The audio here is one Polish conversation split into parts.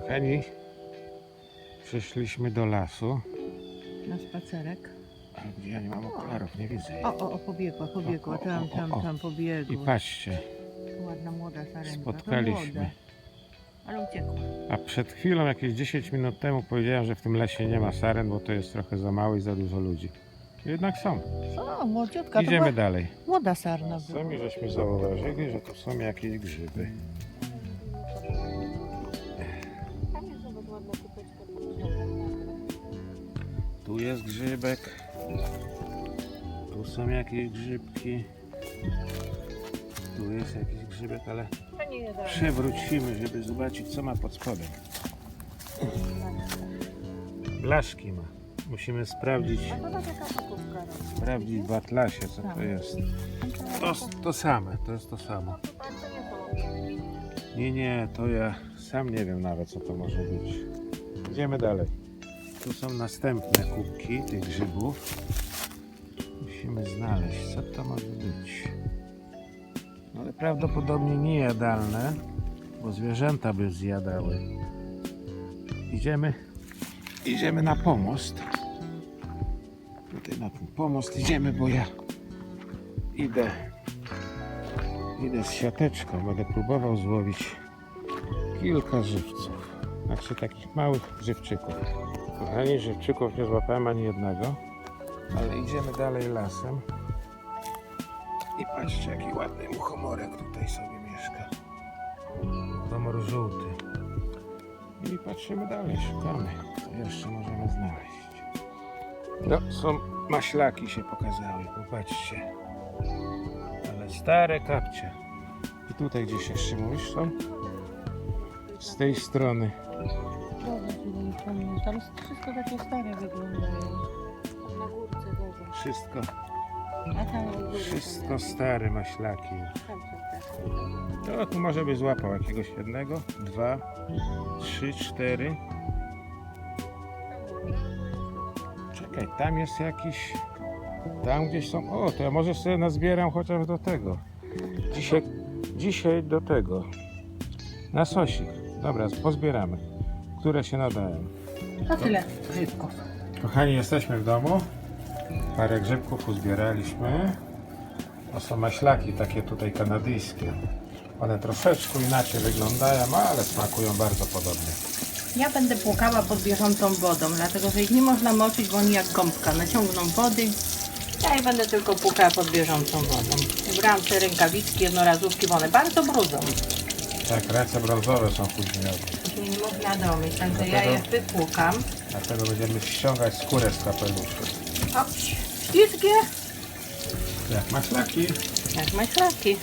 Kochani, przyszliśmy do lasu. Na spacerek. A gdzie ja nie mam okularów, nie widzę jej. O, o, o, pobiegła, pobiegła, O, o, tam, o, tam, o. tam I pobiegła. patrzcie, Ładna młoda sarenka. To spotkaliśmy. młoda, ale uciekła. A przed chwilą, jakieś 10 minut temu powiedziałem, że w tym lesie nie ma saren, bo to jest trochę za mało i za dużo ludzi. Jednak są. O, młodziutka, to Idziemy była dalej. młoda sarna była. Sami żeśmy zauważyli, że tu są jakieś grzyby. Tu jest grzybek. Tu są jakieś grzybki. Tu jest jakiś grzybek, ale przewrócimy, żeby zobaczyć co ma pod spodem. Blaszki ma. Musimy sprawdzić, pakówka. sprawdzić w atlasie co to jest. To, to same, to jest to samo. Nie, nie, to ja sam nie wiem nawet co to może być. Idziemy dalej. Tu są następne kubki tych grzybów. Musimy znaleźć, co to może być. No ale prawdopodobnie niejadalne, bo zwierzęta by zjadały. Idziemy, idziemy na pomost. Tutaj na ten pomost idziemy, bo ja idę, idę z siateczką. Będę próbował złowić kilka żywców. Znaczy takich małych żywczyków. Kochani, żywczyków nie złapałem ani jednego, ale idziemy dalej lasem. I patrzcie, jaki ładny muchomorek tutaj sobie mieszka. Muchomor żółty. I patrzymy dalej, szukamy, co jeszcze możemy znaleźć. No, są maślaki się pokazały, popatrzcie. Ale stare kapcie. I tutaj gdzieś jeszcze mówisz są? Z tej strony. Tam jest wszystko takie stare wyglądają. Na górce. Wszystko, A tam u góry wszystko tam- stare maślaki. Tam są takie. To tu może by złapał jakiegoś jednego, dwa, trzy, cztery. Czekaj, tam jest jakiś. Tam gdzieś są. O, to ja może sobie nazbieram chociaż do tego. Dzisiaj, dzisiaj do tego. Na sosik. Dobra, pozbieramy. Które się nadają. To tyle grzybków. Kochani, jesteśmy w domu. Parę grzybków uzbieraliśmy. To są maślaki takie tutaj kanadyjskie. One troszeczkę inaczej wyglądają, ale smakują bardzo podobnie. Ja będę płukała pod bieżącą wodą, dlatego że ich nie można moczyć, bo oni jak gąbka naciągną wody. Ja je będę tylko płukała pod bieżącą wodą. Wybrałam te rękawiczki, jednorazówki, bo one bardzo brudzą. Tak, ręce brązowe są później. Później nie można domyć, także ja je wypłukam. Dlatego będziemy ściągać skórę z kapelusza. O, ślizgie, Jak maślaki. jak maślaki.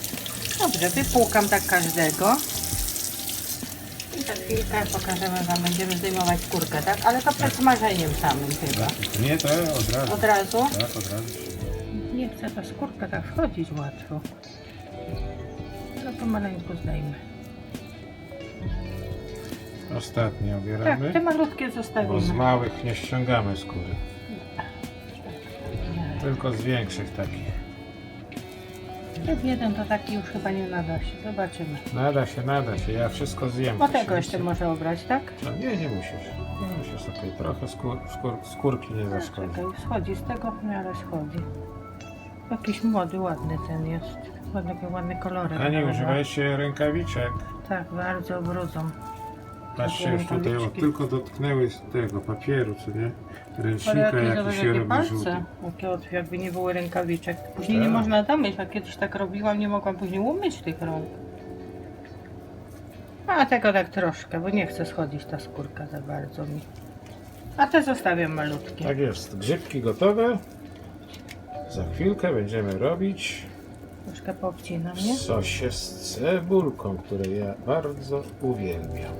Dobrze, wypłukam tak każdego. I za chwilkę pokażemy Wam, będziemy zdejmować skórkę, tak? Ale to przed smażeniem samym chyba. Nie, to od razu. Od razu. Tak, od razu. Nie chce ta skórka tak wchodzić łatwo. No pomaleńku zdejmę. Ostatnie Tak, obieramy. te malutkie Bo z zostawimy. małych nie ściągamy skóry. Tylko z większych takich. Ten jeden to taki już chyba nie nada się. Zobaczymy. Nada się, nada się. Ja wszystko zjem. Bo tego jeszcze może obrać, tak? No, nie, nie musisz. Nie musisz tutaj trochę skór, skór, skórki nie zaszkodzi. Czekaj, schodzi z tego w miarę schodzi. Jakiś młody, ładny ten jest. Ładny, ładny kolorek. A nie prawda? używajcie rękawiczek. Tak, bardzo brudzą. Patrzcie, już tutaj o, tylko dotknęły z tego papieru, co nie? Ale Ręcznika, jakie, jaki zobacz, się jakie robi żółty. palce. Jakie jakby nie było rękawiczek. Później nie Tak. można domyć, a kiedyś tak robiłam, nie mogłam później umyć tych rąk. A tego tak troszkę, bo nie chce schodzić ta skórka za bardzo mi. A te zostawiam malutkie. Tak jest, grzybki gotowe. Za chwilkę będziemy robić Troszkę poobcinam, w nie? sosie z cebulką, które ja bardzo uwielbiam.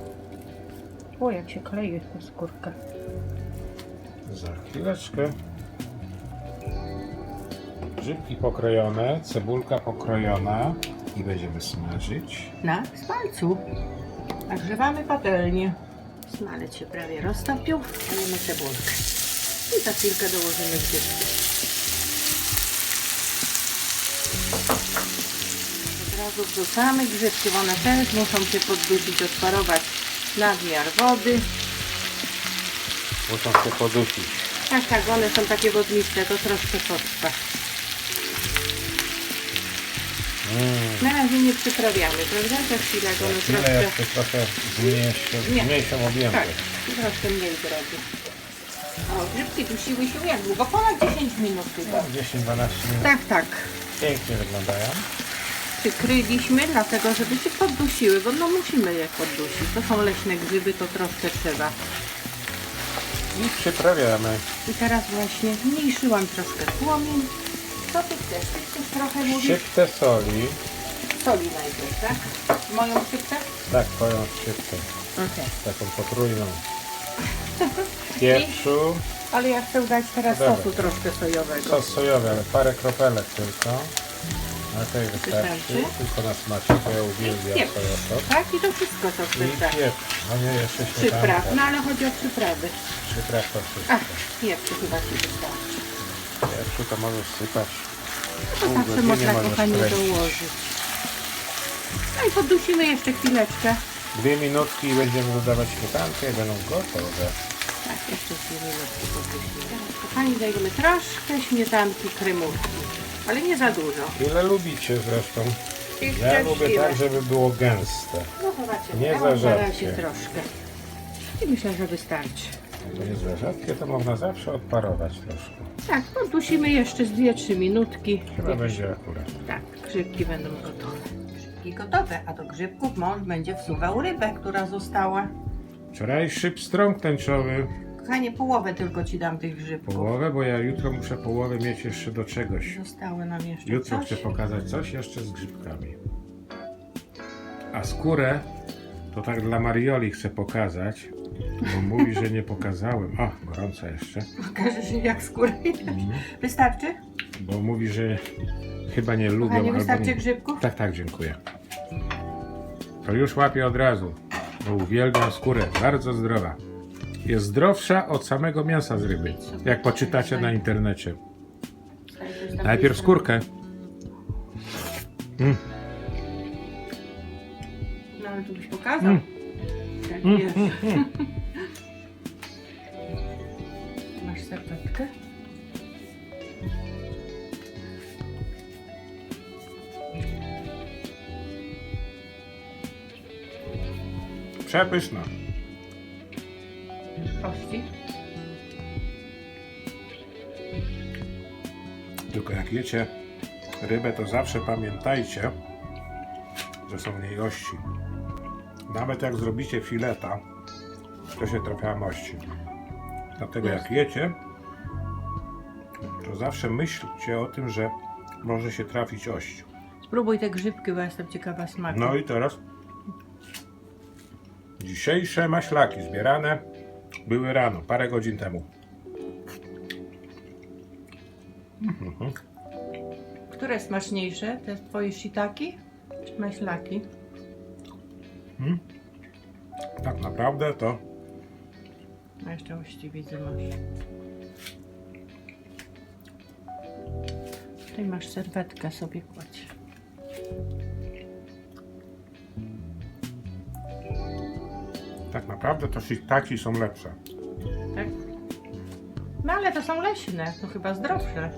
O, jak się klei ta skórka. Za chwileczkę. Grzybki pokrojone, cebulka pokrojona i będziemy smażyć. Na smalcu. Nagrzewamy patelnię. Smalec się prawie roztopił. Dajemy cebulkę. I za chwilkę dołożymy grzybki. Od razu wrzucamy grzybki, bo one też muszą się poddusić, odparować nadmiar wody. Muszą się podusić. Tak, tak, one są takie wodniste, to troszkę potrwa. Mm. Na razie nie przyprawiamy, prawda? Za chwilę jak one Chwilę troszkę... jeszcze trochę zmniejszą, Nie. zmniejszą. Tak, troszkę mniej zrobię. O, grzybki dusiły się jak długo? Ponad 10 minut chyba. 10-12 minut. Tak, tak. Pięknie wyglądają. Przykryliśmy, dlatego żeby się poddusiły, bo no musimy je poddusić. To są leśne grzyby, to troszkę trzeba. I przyprawiamy. I teraz właśnie zmniejszyłam troszkę płomień. Co ty chcesz? Ty chcesz trochę mówić? Szczyptę soli. Soli najpierw, tak? Moją szczyptę? Tak, twoją szczyptę. Okej. Taką potrójną. Pieprzu. Ale ja chcę dać teraz Dobra. sosu troszkę sojowego. Sos sojowy, ale parę kropelek tylko. Na tej wystarczy. Wystarczy? Tylko na smacie, bo ja uwielbiam Pieprz. sojowy sos. Tak? I to wszystko co I pieprz. No nie, jeszcze Przypraw. śmietanka. No ale chodzi o przyprawy. Przypraw to wszystko. Ach, pieprzu chyba ci wystarczy. Pieprzu to możesz sypać. No to Pół zawsze godziny można możesz kochanie kręcić. dołożyć. No i podusimy jeszcze chwileczkę. Dwie minutki i będziemy dodawać śmietankę i będą gotowe. Tak, jeszcze dwie minutki. Teraz kochani dajemy troszkę śmietanki kremówki. Ale nie za dużo. Ile lubicie zresztą? I Ja lubię tak, żeby było gęste. No zobaczymy. Nie ja za rzadkie. troszkę. I myślę, że wystarczy. Jak nie za rzadkie, to można zawsze odparować troszkę. Tak, podusimy jeszcze z 2-3 minutki. Chyba będzie akurat. Tak, grzybki będą gotowe. Grzybki gotowe, a do grzybków mąż będzie wsuwał rybę, która została. Wczorajszy pstrąg tęczowy. Kochanie, połowę tylko ci dam tych grzybków. Połowę, bo ja jutro muszę połowę mieć jeszcze do czegoś. Zostały nam jeszcze Jutro coś. chcę pokazać coś jeszcze z grzybkami. A skórę to tak dla Marioli chcę pokazać, bo mówi, że nie pokazałem. O, gorąca jeszcze. Pokażesz jej jak skórę. Mhm. Wystarczy? Bo mówi, że chyba nie lubią Kochanie, albo wystarczy nie. grzybków? Tak, tak, dziękuję. To już łapię od razu, bo uwielbiam skórę, bardzo zdrowa. Jest zdrowsza od samego mięsa z ryby, jak poczytacie na internecie. Najpierw skórkę. Mm. No ale tu byś pokazał. Mm. Tak Mm, jest. mm, mm. Masz serwetkę? Przepyszna. Kości? Tylko jak jecie rybę, to zawsze pamiętajcie, że są w niej ości. Nawet jak zrobicie fileta, to się trafiają ości. Dlatego jak jecie, to zawsze myślcie o tym, że może się trafić ość. Spróbuj te grzybki, bo jestem ciekawa smaku. No i teraz dzisiejsze maślaki zbierane były rano, parę godzin temu. Które smaczniejsze? Te twoje shitaki? Czy maślaki? Tak naprawdę to A jeszcze widzę masz. Tutaj masz serwetkę sobie kładź. Tak naprawdę to shiitaki są lepsze. Tak? No ale to są leśne, to chyba zdrowsze.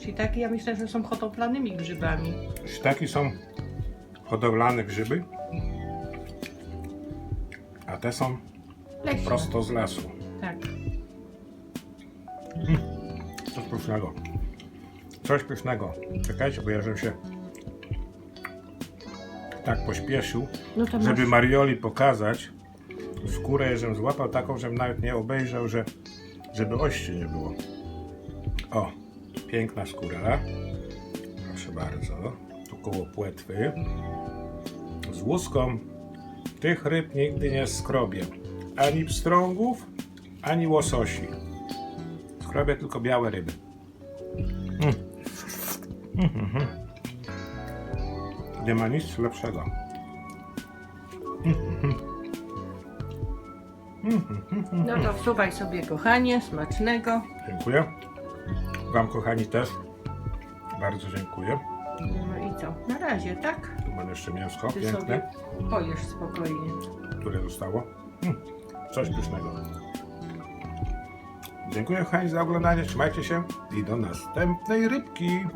Shiitaki ja myślę, że są hodowlanymi grzybami. Shiitaki są hodowlane grzyby, a te są Leśne. prosto z lasu. Tak. Coś pysznego. Coś pysznego. Czekajcie, bo ja żebym się tak pośpieszył, No to żeby masz... Marioli pokazać skórę, żebym złapał taką, żebym nawet nie obejrzał, że żeby ości nie było. O, piękna skóra. Proszę bardzo. Tu koło płetwy. Z łuską tych ryb nigdy nie skrobię. Ani pstrągów, ani łososi. Skrobię tylko białe ryby. Mm. Mhm. Nie ma nic lepszego. No to wsuwaj sobie kochanie, smacznego. Dziękuję. Wam kochani też. Bardzo dziękuję. No i co? Na razie, tak? Tu mam jeszcze mięsko Ty piękne, sobie pojesz spokojnie. które zostało. Mm, coś pysznego. Dziękuję kochani za oglądanie, trzymajcie się i do następnej rybki.